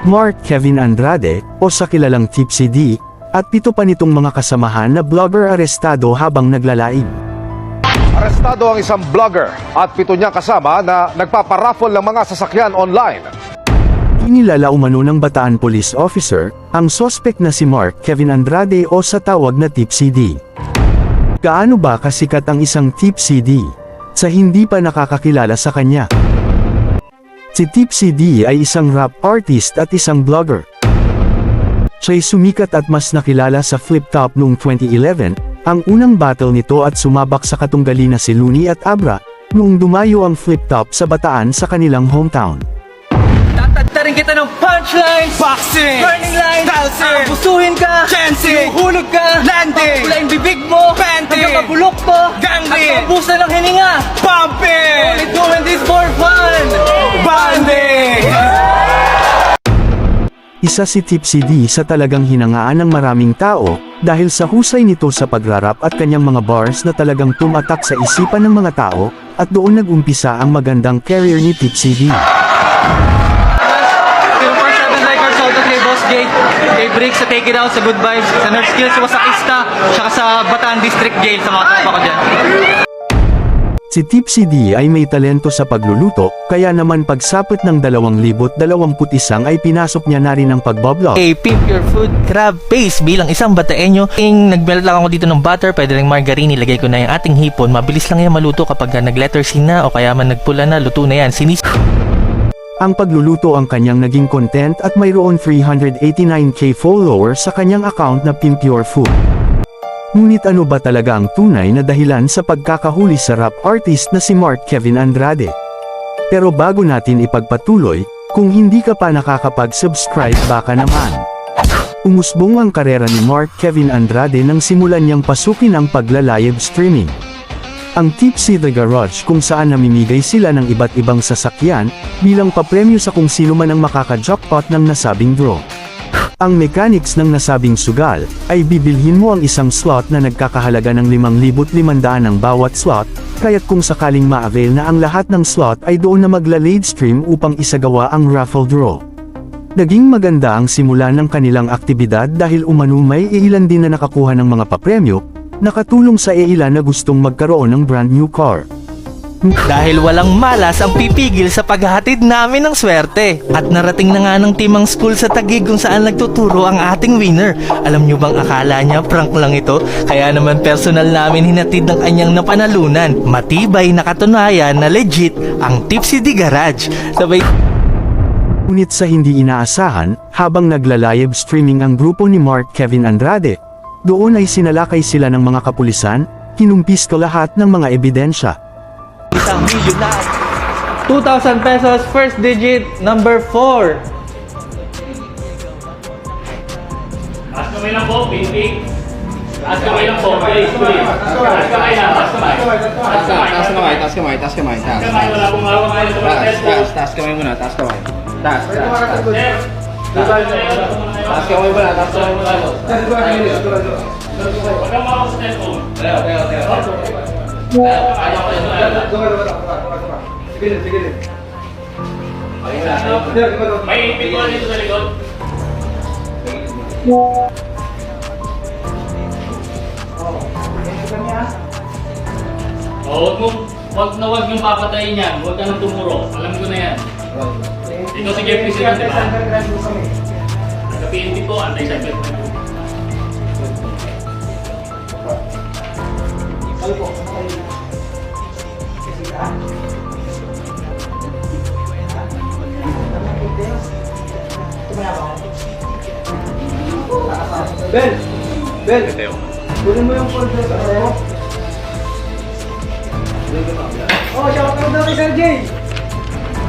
Mark Kevin Andrade, o sa kilalang Tipsy D, at pito pa nitong mga kasamahan na vlogger arestado habang naglalaib. Arestado ang isang vlogger at pito niyang kasama na nagpaparaffle ng mga sasakyan online. Inilala umano ng Bataan Police Officer, ang sospek na si Mark Kevin Andrade o sa tawag na Tipsy D. Gaano ba kasikat ang isang Tipsy D? Sa hindi pa nakakakilala sa kanya. Si Tipsy D ay isang rap artist at isang vlogger. Siya'y sumikat at mas nakilala sa Flip Top noong 2011, ang unang battle nito at sumabak sa katunggali na si Looney at Abra, noong dumayo ang Flip Top sa Bataan sa kanilang hometown. Tatagtarin kita ng punchline Boxing Burning line Bouncing Abusuhin ka Chancing Huhulog ka Landing Pula yung bibig mo Panty Hanggang mabulok to Gangly At mabusa ng hininga Pumping Only doing this for fun Banding Isa si Tipsy D sa talagang hinangaan ng maraming tao, dahil sa husay nito sa pagrarap at kanyang mga bars na talagang tumatak sa isipan ng mga tao, at doon nag-umpisa ang magandang career ni Tipsy D. 047 record sold out kay Brick sa Take It Out sa Good Vibes Sa Nerf Skills sa Wasakista Tsaka sa Bataan District Jail Sa mga tropa ko dyan Si Tipsy D ay may talento sa pagluluto, kaya naman pagsapit ng 2021 ay pinasok niya na rin ang pagbablog. A Pimp Your Food Crab Paste bilang isang bataenyo. Ing nagmelt lang ako dito ng butter, pwede rin margarine, ilagay ko na yung ating hipon. Mabilis lang yan maluto kapag ka nag-letter C na o kaya man nagpula na, luto na yan. Sinis Ang pagluluto ang kanyang naging content at mayroon 389k followers sa kanyang account na Pimp Your Food. Ngunit ano ba talaga ang tunay na dahilan sa pagkakahuli sa rap artist na si Mark Kevin Andrade? Pero bago natin ipagpatuloy, kung hindi ka pa nakakapag-subscribe baka naman. Umusbong ang karera ni Mark Kevin Andrade nang simulan niyang pasukin ang pagla-live streaming. Ang Tipsy the Garage kung saan namimigay sila ng iba't ibang sasakyan, bilang papremyo sa kung sino man ang makaka-jackpot ng nasabing draw. Ang mechanics ng nasabing sugal, ay bibilhin mo ang isang slot na nagkakahalaga ng 5,500 ang bawat slot, kaya't kung sakaling ma-avail na ang lahat ng slot ay doon na magla-lead stream upang isagawa ang raffle draw. Naging maganda ang simula ng kanilang aktibidad dahil umano may iilan din na nakakuha ng mga papremyo, nakatulong sa iilan na gustong magkaroon ng brand new car. Dahil walang malas ang pipigil sa paghahatid namin ng swerte. At narating na nga ng timang school sa Tagig kung saan nagtuturo ang ating winner. Alam nyo bang akala niya prank lang ito? Kaya naman personal namin hinatid ng kanyang napanalunan. Matibay na katunayan na legit ang Tipsy di Garage. Sabay Ngunit sa hindi inaasahan, habang nagla-live streaming ang grupo ni Mark Kevin Andrade, doon ay sinalakay sila ng mga kapulisan, kinumpis ko lahat ng mga ebidensya. Milyonar. 2,000 pesos, first digit, number 4. Taas kamay lang po, baby. Taas kamay lang po, please, please. Taas kamay lang, taas kamay. Taas kamay, Taas kamay, taas kamay, taas kamay, taas. kamay, wala pong hawak ngayon sa mga Taas, test taas, taas kamay muna, taas kamay. Taas, taas, taas. Sir, Taas kamay muna, taas kamay muna. Huwag kang sa cellphone. May ipit dito sa likod. Oh, wag mo, wag na wag yung papatayin yan. Huwag ka nang tumuro. Alam ko na yan. Ito si Jeffrey sila, di ba? Nag-PNP po, anti-cyber. Ben! Ben! Kunin mo yung folder sa ano? Oh, shout out na kay Sir Jay!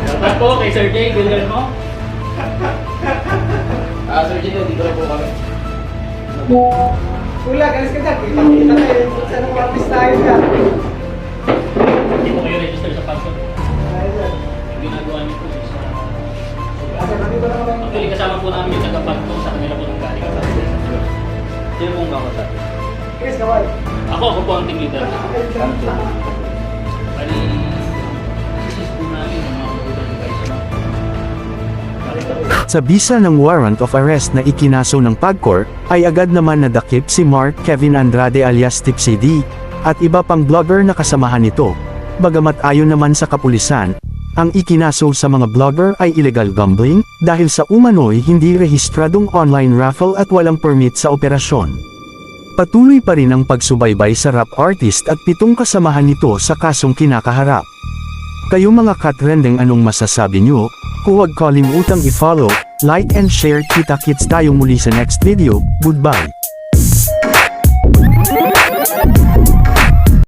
Dapat po kay Sir Jay, Guillermo. Ah, Sir Jay, dito na po kami. Kuya, alis ka dyan. Kita-kita tayo. Sa nung artist tayo dyan. Hindi po kayo register sa passport. Yung ginagawa niyo po Actually, kasama po namin yung taga-pagto sa kanila po ng galing. Sino pong kakata? Chris, kawal. Ako, ako po ang team leader. Bali, assist po namin yung mga kagutan ng guys. Sa bisa ng warrant of arrest na ikinaso ng PAGCOR, ay agad naman nadakip si Mark Kevin Andrade alias Tipsy D, at iba pang vlogger na kasamahan nito. Bagamat ayon naman sa kapulisan, ang ikinaso sa mga vlogger ay illegal gambling, dahil sa umano'y hindi rehistradong online raffle at walang permit sa operasyon. Patuloy pa rin ang pagsubaybay sa rap artist at pitong kasamahan nito sa kasong kinakaharap. Kayo mga katrending anong masasabi nyo? Huwag kalimutang i-follow, like and share kita kits tayo muli sa next video, goodbye.